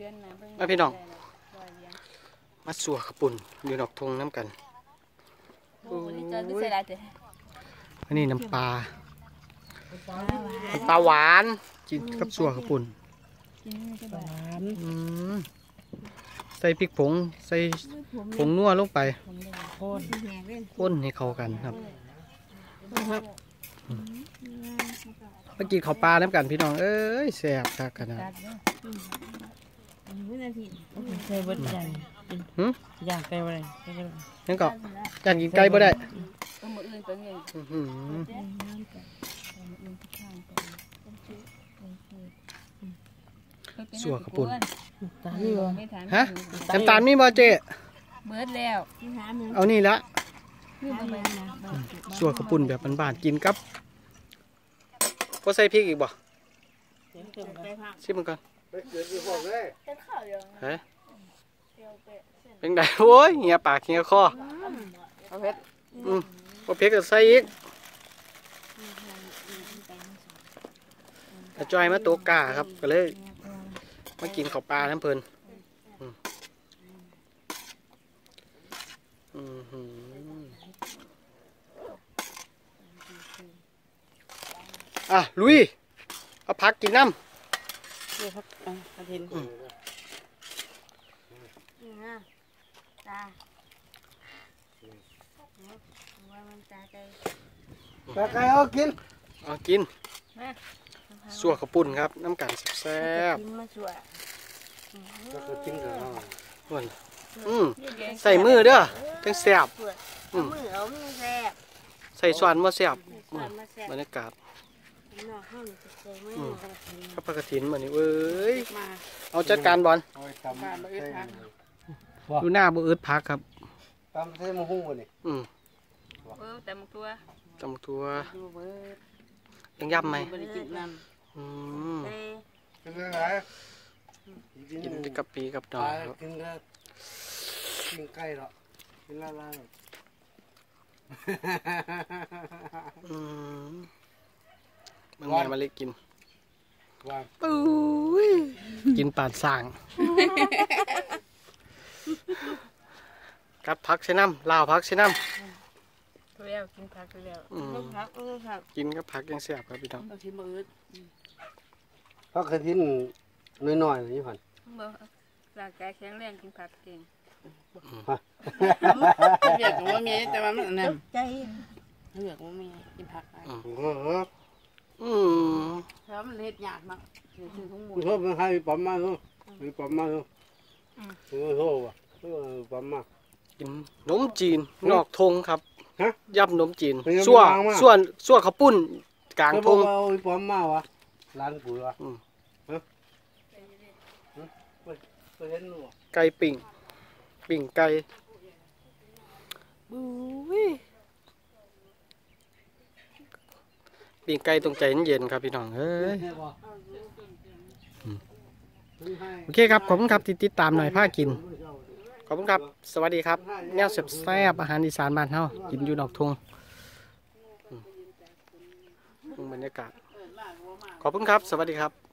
ดือนนะเบิ่มาพี่น้อง ร้อยเหรียญมาสัวขปุ่นอยู่ดอกทงน้ำกัน โอ้นี่เจอคือเสียดายแต่อันนี้น้ำปลา น้ำปลาหวานกินกับสัวขปุ่นกินนี่จะแบบอืมใส่พริกผง ใส่ผงนัวลงไปผมเลยโคนแหงเล่นข้นให้เข้ากันครับ มากินข้าวปลาน้ำกันพี่น้อง เอ้ยแซ่บคักขนาด กัดเนาะ อืมวินาทีเคยเบิดอย่างหึอย่างไปอะไรไปเลยนั่นก็จานกินไก่บ่ได้ก็มืออื่นไปเงินอื้อหือน้ำกันมืออื่นที่ข้างกันต้องซื้อต้องซื้ออืมสัวขปุ่นตานี่วะไม่ทันฮะน้ำตาลมีบ่เจ๊เบิดแล้วที่หาหนึ่งเอานี่ละคือบ่แม่นนะบ่สัวขปุ่นแบบบ้านๆกินกับบ่ใส่พริกอีกบ่ไปพักชิมมันก่อน เป็นข้าวเดียวเฮ้ยเดียวไปเส้นเป็นไงโอ้ยเหียปากเหียคอเอาเพชรอืมบ่เผ็ดก็ใส่อีกกระจอยมาตัวกาครับก็เลยมากินข้าวปลาน้ำเพลินอืมอื้อหืออะลุยเอาพักกินน้ นี่ครับอะกระถินนี่นะตาว่ามันตาใจำปลาไก่เอากินเอากินสัวข้าวปุ้นครับ น้ำกันแซ่บกินมาสวยๆม่วนอืมใส่มือเด้อจังแซ่บอืมมือเอามือแซ่บใส่ส่วนมาแซ่บสวนมาแซ่บบรรยากาศ นอกห้องจะใส่มืออืมกระถิ่นข้าวปลากระถินมานี่เว้ยมาเอาจัดการบอลการมาอึดทันดูหน้าบ่อึดพักครับตำเส้นมะฮุ่งวะนี่อืมเออแต่มตัวจำตัวดูเบิดยังย่ำไหมบริจิตนั่นอืมเต้เป็นยังไงกินกินกับปีกับดอตากยครับกินก็กินไก่หรอกินละลายอืม มันไงมาเลยกินว่าปุ้ยกินปานสั่งกัดพักใช่น้ำลาวพักใช่น้ตัวแล้วกินผักตัวแล้วำอืมลูกพักลูกพักกินกับพักยังแซ่บครับพี่น้องบางทีมาอึดเพราะเคยทิ้นน้อยๆนี่ผ่านบ่ร่างกายแข็งแรงกินผักเก่งเบียกว่ามีแต่ว่ามันนั่นใจเบียกว่ามีกินผักไปเออ อืม แล้วมันเฮ็ดยากมากถือถือทุ่งหมูคุณพ่อมันให้ปั๊มมาเนาะมีปั๊มมาเนาะเออโทษว่ะเออปั๊มมากินนมจีนนอกทงครับฮะยับนมจีนเป็นยังไงส่วบ้างวะส่วนส่วนข้าวปุ้นกลางทงเอาปั๊มมาวะร้านปุ๋ยวะอืมฮะไปเห็นหนูไก่ปิ่งปิ่งไก่บู๊ย ปิ่งไก่ตรงใจเย็นๆครับพี่น้องเอ้ยโอเคครับ ขอบคุณครับที่ติดตามหน่อยผ้ากิน ขอบคุณครับ สวัสดีครับ แนวแซ่บๆอาหารอีสานบ้านเฮากินอยู่นอกทุ่งอืมบรรยากาศ ขอบคุณครับ สวัสดีครับ